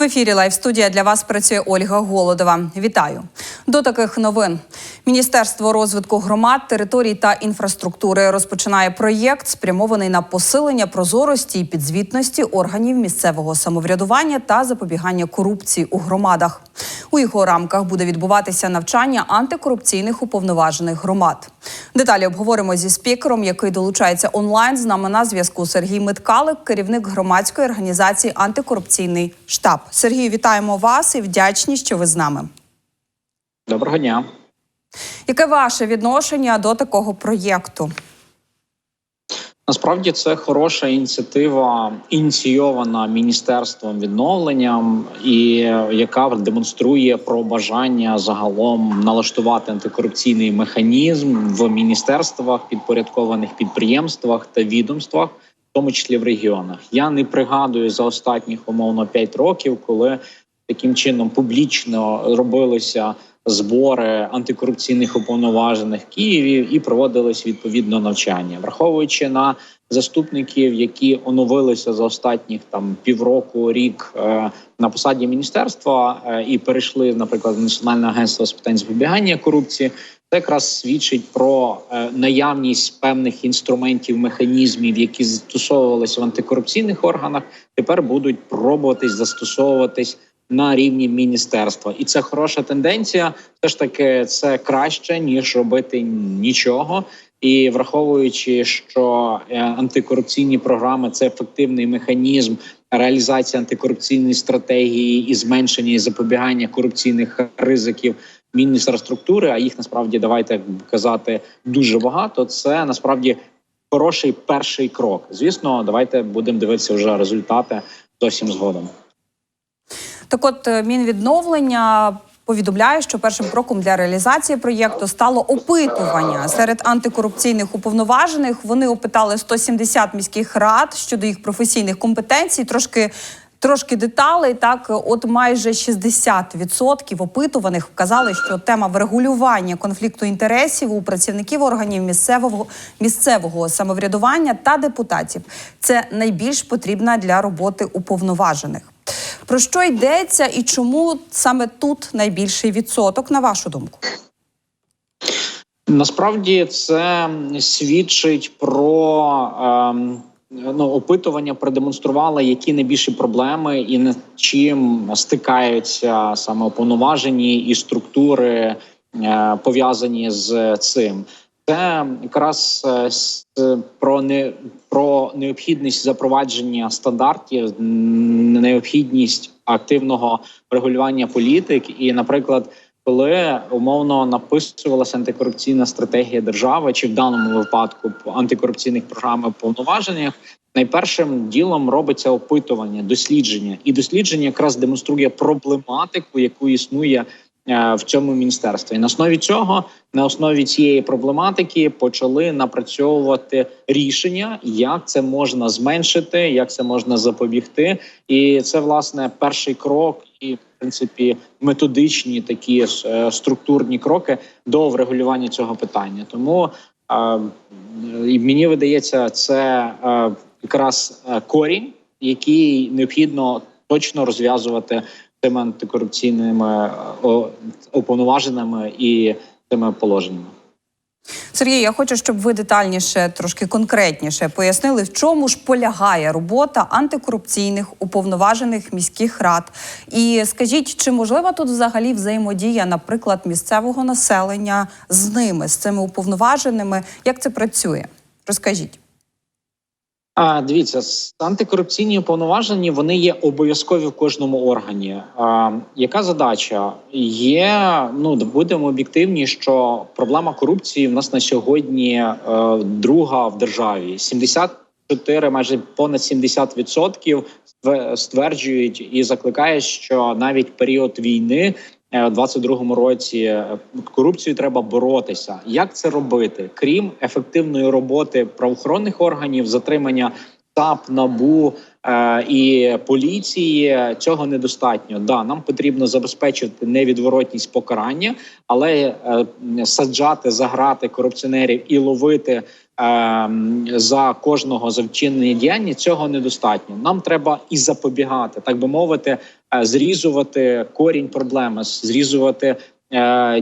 В ефірі Лайв студія для вас працює Ольга Голодова. Вітаю до таких новин. Міністерство розвитку громад, територій та інфраструктури розпочинає проєкт, спрямований на посилення прозорості і підзвітності органів місцевого самоврядування та запобігання корупції у громадах. У його рамках буде відбуватися навчання антикорупційних уповноважених громад. Деталі обговоримо зі спікером, який долучається онлайн. З нами на зв'язку Сергій Миткалик, керівник громадської організації Антикорупційний штаб. Сергію, вітаємо вас і вдячні, що ви з нами. Доброго дня. Яке ваше відношення до такого проєкту? Насправді це хороша ініціатива, ініційована міністерством відновленням, і яка демонструє про бажання загалом налаштувати антикорупційний механізм в міністерствах, підпорядкованих підприємствах та відомствах, в тому числі в регіонах. Я не пригадую за останніх умовно 5 років, коли таким чином публічно робилися збори антикорупційних уповноважених в Києві і проводились відповідно навчання, враховуючи на заступників, які оновилися за останніх там півроку, рік е, на посаді міністерства е, і перейшли, наприклад, в національне агентство з питань запобігання корупції. Це якраз свідчить про е, наявність певних інструментів, механізмів, які застосовувалися в антикорупційних органах, тепер будуть пробуватись застосовуватись на рівні міністерства, і це хороша тенденція. Все ж таки, це краще ніж робити нічого. І враховуючи, що е, антикорупційні програми це ефективний механізм реалізації антикорупційної стратегії і зменшення і запобігання корупційних ризиків міністерструктури, а їх насправді давайте казати дуже багато. Це насправді хороший перший крок. Звісно, давайте будемо дивитися вже результати зовсім згодом. Так, от е, Мінвідновлення повідомляє, що першим кроком для реалізації проєкту стало опитування серед антикорупційних уповноважених. Вони опитали 170 міських рад щодо їх професійних компетенцій. Трошки Трошки деталей, так от майже 60% опитуваних вказали, що тема врегулювання конфлікту інтересів у працівників органів місцевого місцевого самоврядування та депутатів це найбільш потрібна для роботи уповноважених. Про що йдеться і чому саме тут найбільший відсоток, на вашу думку? Насправді це свідчить про ем, ну, опитування, продемонструвало, які найбільші проблеми і над чим стикаються саме уповноважені і структури е, пов'язані з цим. Це якраз е, про не про необхідність запровадження стандартів, необхідність активного регулювання політик, і, наприклад, коли умовно написувалася антикорупційна стратегія держави, чи в даному випадку антикорупційних програм повноваженнях, найпершим ділом робиться опитування, дослідження, і дослідження якраз демонструє проблематику, яку існує в цьому міністерстві. І на основі цього, на основі цієї проблематики, почали напрацьовувати рішення, як це можна зменшити, як це можна запобігти. І це власне перший крок, і в принципі методичні такі е, структурні кроки до врегулювання цього питання. Тому е, і мені видається, це якраз корінь, який необхідно точно розв'язувати тими антикорупційними уповноваженими і тими положеннями. Сергій, я хочу, щоб ви детальніше, трошки конкретніше пояснили, в чому ж полягає робота антикорупційних уповноважених міських рад. І скажіть, чи можлива тут взагалі взаємодія, наприклад, місцевого населення з ними, з цими уповноваженими? Як це працює? Розкажіть. А дивіться, антикорупційні уповноважені вони є обов'язкові в кожному органі. А, Яка задача є? Ну будемо об'єктивні, що проблема корупції в нас на сьогодні е, друга в державі. 74, майже понад 70% стверджують і закликають, що навіть період війни у 22-му році е, корупцію треба боротися. Як це робити? Крім ефективної роботи правоохоронних органів, затримання САП, НАБУ е, і поліції цього недостатньо. Да, нам потрібно забезпечити невідворотність покарання, але е, саджати, заграти корупціонерів і ловити. е, За кожного за вчинення діяння цього недостатньо. Нам треба і запобігати, так би мовити, е, зрізувати корінь проблеми, зрізувати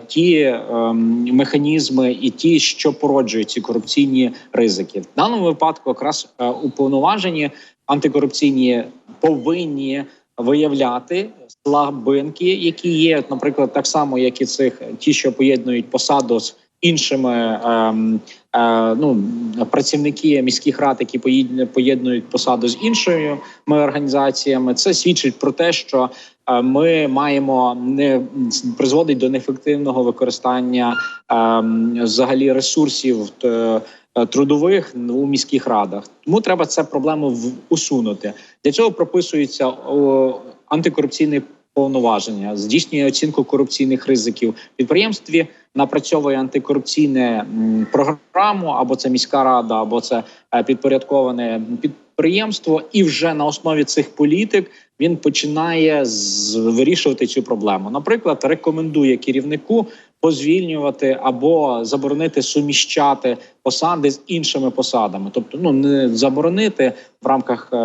ті ем, механізми і ті, що породжують ці корупційні ризики. В даному випадку якраз е, уповноважені антикорупційні повинні виявляти слабинки, які є, наприклад, так само, як і цих ті, що поєднують посаду з іншими ем, е, ну працівники міських рад, які поєднують посаду з іншими організаціями. Це свідчить про те, що е, ми маємо не призводить до неефективного використання ем, взагалі ресурсів е, трудових у міських радах. Тому треба це проблему усунути. Для цього прописується о, антикорупційне повноваження, здійснює оцінку корупційних ризиків підприємстві, напрацьовує антикорупційне програму, або це міська рада, або це е, підпорядковане підприємство, і вже на основі цих політик він починає вирішувати цю проблему. Наприклад, рекомендує керівнику позвільнювати або заборонити суміщати посади з іншими посадами, тобто ну не заборонити в рамках е,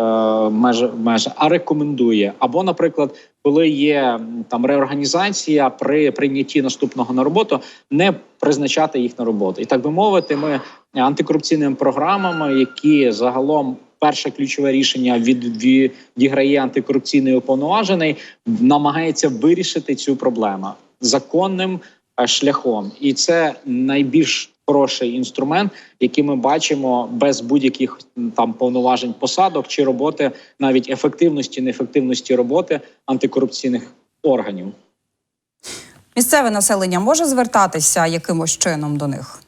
меж, а рекомендує. Або, наприклад, коли є там реорганізація при прийнятті наступного на роботу, не призначати їх на роботу, і так би мовити, ми антикорупційними програмами, які загалом. Перше ключове рішення від, відіграє антикорупційний уповноважений, намагається вирішити цю проблему законним шляхом, і це найбільш хороший інструмент, який ми бачимо без будь-яких там повноважень посадок чи роботи, навіть ефективності, неефективності роботи антикорупційних органів. Місцеве населення може звертатися якимось чином до них?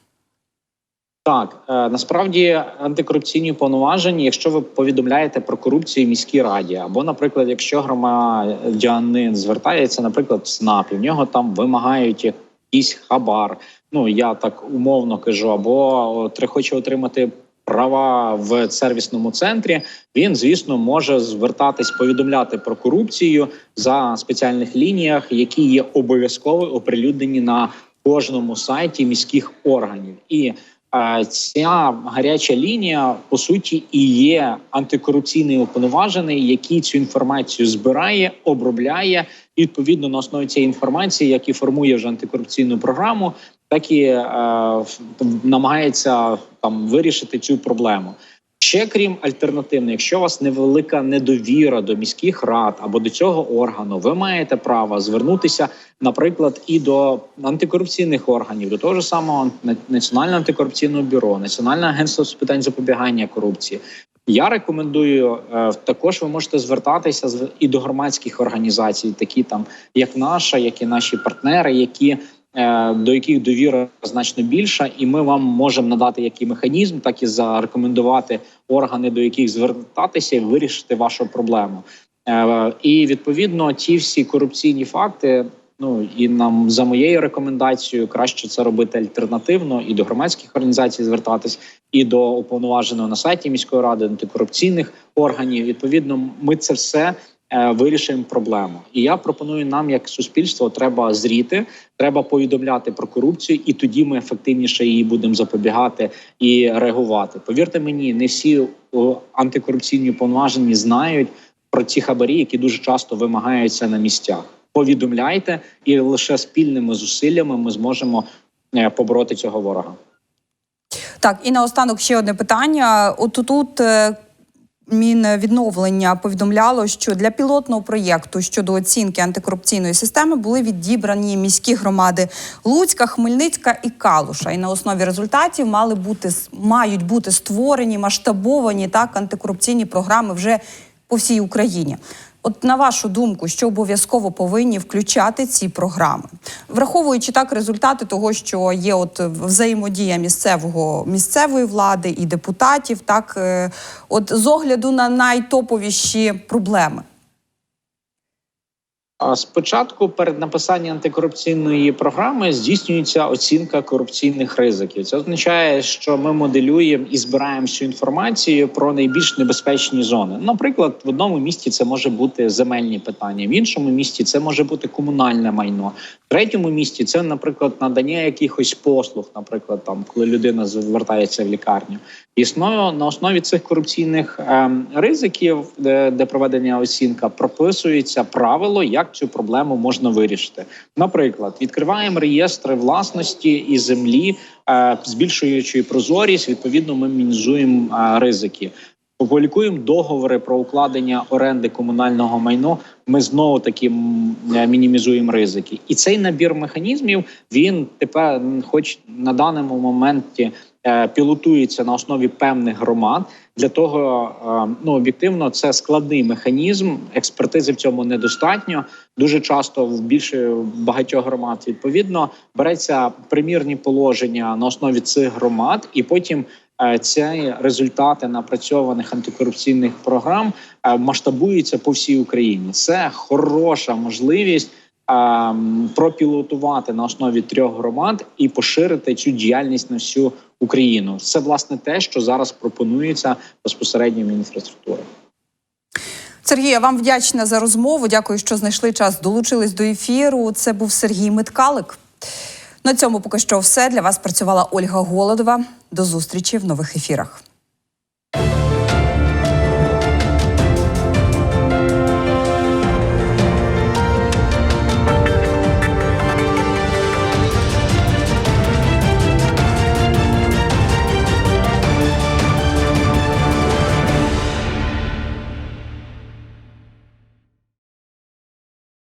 Так, е, насправді антикорупційні повноваження, якщо ви повідомляєте про корупцію в міській раді, або, наприклад, якщо громадянин звертається, наприклад, в СНАП, і в нього там вимагають якийсь хабар. Ну я так умовно кажу, або хоче отримати права в сервісному центрі. Він, звісно, може звертатись, повідомляти про корупцію за спеціальних лініях, які є обов'язково оприлюднені на кожному сайті міських органів і. Ця гаряча лінія по суті і є антикорупційний уповноважений, який цю інформацію збирає, обробляє і відповідно на основі цієї інформації, як і формує вже антикорупційну програму, так і е, намагається там вирішити цю проблему. Ще крім альтернативної, якщо у вас невелика недовіра до міських рад або до цього органу, ви маєте право звернутися, наприклад, і до антикорупційних органів, до того ж самого Національного антикорупційного бюро, Національного агентства з питань запобігання корупції. Я рекомендую е, також. Ви можете звертатися і до громадських організацій, такі там як наша, як і наші партнери, які до яких довіра значно більша, і ми вам можемо надати як і механізм, так і зарекомендувати органи, до яких звертатися і вирішити вашу проблему. Е, І відповідно ті всі корупційні факти. Ну і нам за моєю рекомендацією краще це робити альтернативно і до громадських організацій звертатись, і до уповноваженого на сайті міської ради антикорупційних органів. Відповідно, ми це все е, вирішуємо проблему. І я пропоную нам, як суспільство, треба зріти, треба повідомляти про корупцію, і тоді ми ефективніше її будемо запобігати і реагувати. Повірте мені, не всі антикорупційні уповноважені знають про ці хабарі, які дуже часто вимагаються на місцях. Повідомляйте, і лише спільними зусиллями ми зможемо е, побороти цього ворога. Так, і наостанок ще одне питання. От тут е, Мінвідновлення повідомляло, що для пілотного проєкту щодо оцінки антикорупційної системи були відібрані міські громади Луцька, Хмельницька і Калуша. І на основі результатів мали бути мають бути створені масштабовані так антикорупційні програми вже по всій Україні. От на вашу думку, що обов'язково повинні включати ці програми, враховуючи так результати того, що є от взаємодія місцевого місцевої влади і депутатів, так е, от з огляду на найтоповіші проблеми. Спочатку перед написанням антикорупційної програми здійснюється оцінка корупційних ризиків. Це означає, що ми моделюємо і збираємо всю інформацію про найбільш небезпечні зони. Наприклад, в одному місті це може бути земельні питання, в іншому місті це може бути комунальне майно. В третьому місті це, наприклад, надання якихось послуг, наприклад, там коли людина звертається в лікарню. І основно на основі цих корупційних ем, ризиків, де, де проведення оцінка, прописується правило, як цю проблему можна вирішити. Наприклад, відкриваємо реєстри власності і землі, е, збільшуючи прозорість. Відповідно, ми мінімізуємо е, ризики. Публікуємо договори про укладення оренди комунального майно. Ми знову таки е, мінімізуємо ризики, і цей набір механізмів він тепер, хоч на даному моменті, пілотується на основі певних громад. Для того е, ну об'єктивно це складний механізм. Експертизи в цьому недостатньо. Дуже часто в більше багатьох громад відповідно береться примірні положення на основі цих громад, і потім е, ці результати напрацьованих антикорупційних програм е, масштабуються по всій Україні. Це хороша можливість. Ем, Пропілотувати на основі трьох громад і поширити цю діяльність на всю Україну. Це власне те, що зараз пропонується безпосередньо інфраструктури. Сергій, я вам вдячна за розмову. Дякую, що знайшли час, долучились до ефіру. Це був Сергій Миткалик. На цьому поки що все. Для вас працювала Ольга Голодова. До зустрічі в нових ефірах.